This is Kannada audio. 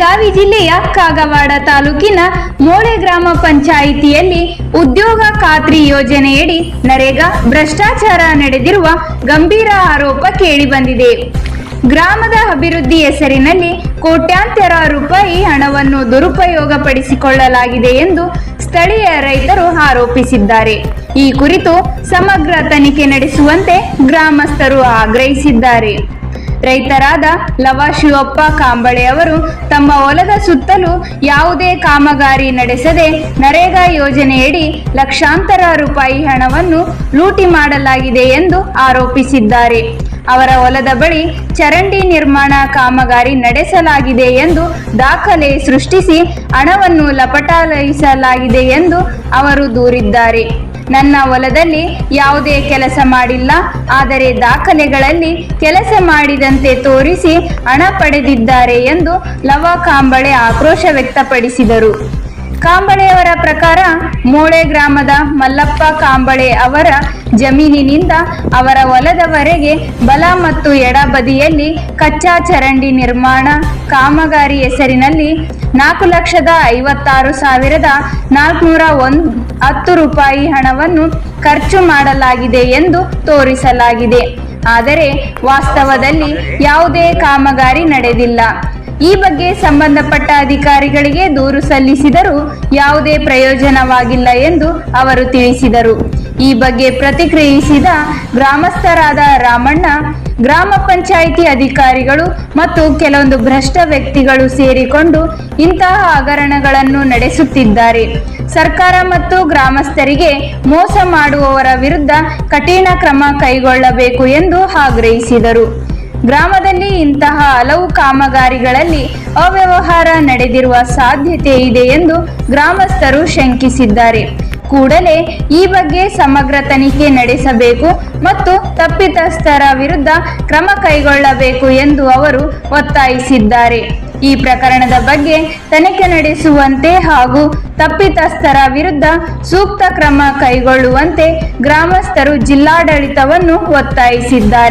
ಬೆಳಗಾವಿ ಜಿಲ್ಲೆಯ ಕಾಗವಾಡ ತಾಲೂಕಿನ ಮೋಳೆ ಗ್ರಾಮ ಪಂಚಾಯಿತಿಯಲ್ಲಿ ಉದ್ಯೋಗ ಖಾತ್ರಿ ಯೋಜನೆಯಡಿ ನರೇಗಾ ಭ್ರಷ್ಟಾಚಾರ ನಡೆದಿರುವ ಗಂಭೀರ ಆರೋಪ ಕೇಳಿಬಂದಿದೆ ಗ್ರಾಮದ ಅಭಿವೃದ್ಧಿ ಹೆಸರಿನಲ್ಲಿ ಕೋಟ್ಯಾಂತರ ರೂಪಾಯಿ ಹಣವನ್ನು ದುರುಪಯೋಗಪಡಿಸಿಕೊಳ್ಳಲಾಗಿದೆ ಎಂದು ಸ್ಥಳೀಯ ರೈತರು ಆರೋಪಿಸಿದ್ದಾರೆ. ಈ ಕುರಿತು ಸಮಗ್ರ ತನಿಖೆ ನಡೆಸುವಂತೆ ಗ್ರಾಮಸ್ಥರು ಆಗ್ರಹಿಸಿದ್ದಾರೆ. ರೈತರಾದ ಲವ ಶಿವಪ್ಪ ಕಾಂಬಳೆ ಅವರು ತಮ್ಮ ಹೊಲದ ಸುತ್ತಲೂ ಯಾವುದೇ ಕಾಮಗಾರಿ ನಡೆಸದೆ ನರೇಗಾ ಯೋಜನೆಯಡಿ ಲಕ್ಷಾಂತರ ರೂಪಾಯಿ ಹಣವನ್ನು ಲೂಟಿ ಮಾಡಲಾಗಿದೆ ಎಂದು ಆರೋಪಿಸಿದ್ದಾರೆ. ಅವರ ಹೊಲದ ಬಳಿ ಚರಂಡಿ ನಿರ್ಮಾಣ ಕಾಮಗಾರಿ ನಡೆಸಲಾಗಿದೆ ಎಂದು ದಾಖಲೆ ಸೃಷ್ಟಿಸಿ ಹಣವನ್ನು ಲಪಟಾಯಿಸಲಾಗಿದೆ ಎಂದು ಅವರು ದೂರಿದ್ದಾರೆ. ನನ್ನ ಹೊಲದಲ್ಲಿ ಯಾವುದೇ ಕೆಲಸ ಮಾಡಿಲ್ಲ, ಆದರೆ ದಾಖಲೆಗಳಲ್ಲಿ ಕೆಲಸ ಮಾಡಿದಂತೆ ತೋರಿಸಿ ಹಣ ಪಡೆದಿದ್ದಾರೆ ಎಂದು ಲವ ಕಾಂಬಳೆ ಆಕ್ರೋಶ ವ್ಯಕ್ತಪಡಿಸಿದರು. ಕಾಂಬಳೆಯವರ ಪ್ರಕಾರ ಮೋಳೆ ಗ್ರಾಮದ ಮಲ್ಲಪ್ಪ ಕಾಂಬಳೆ ಅವರ ಜಮೀನಿನಿಂದ ಅವರ ಹೊಲದವರೆಗೆ ಬಲ ಮತ್ತು ಎಡಬದಿಯಲ್ಲಿ ಕಚ್ಚಾ ಚರಂಡಿ ನಿರ್ಮಾಣ ಕಾಮಗಾರಿ ಹೆಸರಿನಲ್ಲಿ ನಾಲ್ಕು ಲಕ್ಷದ ಐವತ್ತಾರು ಸಾವಿರದ ನಾಲ್ಕುನೂರ ಒಂದು ಹತ್ತು ರೂಪಾಯಿ ಹಣವನ್ನು ಖರ್ಚು ಮಾಡಲಾಗಿದೆ ಎಂದು ತೋರಿಸಲಾಗಿದೆ. ಆದರೆ ವಾಸ್ತವದಲ್ಲಿ ಯಾವುದೇ ಕಾಮಗಾರಿ ನಡೆದಿಲ್ಲ. ಈ ಬಗ್ಗೆ ಸಂಬಂಧಪಟ್ಟ ಅಧಿಕಾರಿಗಳಿಗೆ ದೂರು ಸಲ್ಲಿಸಿದರೂ ಯಾವುದೇ ಪ್ರಯೋಜನವಾಗಿಲ್ಲ ಎಂದು ಅವರು ತಿಳಿಸಿದರು. ಈ ಬಗ್ಗೆ ಪ್ರತಿಕ್ರಿಯಿಸಿದ ಗ್ರಾಮಸ್ಥರಾದ ರಾಮಣ್ಣ, ಗ್ರಾಮ ಪಂಚಾಯಿತಿ ಅಧಿಕಾರಿಗಳು ಮತ್ತು ಕೆಲವೊಂದು ಭ್ರಷ್ಟ ವ್ಯಕ್ತಿಗಳು ಸೇರಿಕೊಂಡು ಇಂತಹ ಹಗರಣಗಳನ್ನು ನಡೆಸುತ್ತಿದ್ದಾರೆ. ಸರ್ಕಾರ ಮತ್ತು ಗ್ರಾಮಸ್ಥರಿಗೆ ಮೋಸ ಮಾಡುವವರ ವಿರುದ್ಧ ಕಠಿಣ ಕ್ರಮ ಕೈಗೊಳ್ಳಬೇಕು ಎಂದು ಆಗ್ರಹಿಸಿದರು. ಗ್ರಾಮದಲ್ಲಿ ಇಂತಹ ಹಲವು ಕಾಮಗಾರಿಗಳಲ್ಲಿ ಅವ್ಯವಹಾರ ನಡೆದಿರುವ ಸಾಧ್ಯತೆ ಇದೆ ಎಂದು ಗ್ರಾಮಸ್ಥರು ಶಂಕಿಸಿದ್ದಾರೆ. ಕೂಡಲೇ ಈ ಬಗ್ಗೆ ಸಮಗ್ರ ತನಿಖೆ ನಡೆಸಬೇಕು ಮತ್ತು ತಪ್ಪಿತಸ್ಥರ ವಿರುದ್ಧ ಕ್ರಮ ಕೈಗೊಳ್ಳಬೇಕು ಎಂದು ಅವರು ಒತ್ತಾಯಿಸಿದ್ದಾರೆ. ಈ ಪ್ರಕರಣದ ಬಗ್ಗೆ ತನಿಖೆ ನಡೆಸುವಂತೆ ಹಾಗೂ ತಪ್ಪಿತಸ್ಥರ ವಿರುದ್ಧ ಸೂಕ್ತ ಕ್ರಮ ಕೈಗೊಳ್ಳುವಂತೆ ಗ್ರಾಮಸ್ಥರು ಜಿಲ್ಲಾಡಳಿತವನ್ನು ಒತ್ತಾಯಿಸಿದ್ದಾರೆ.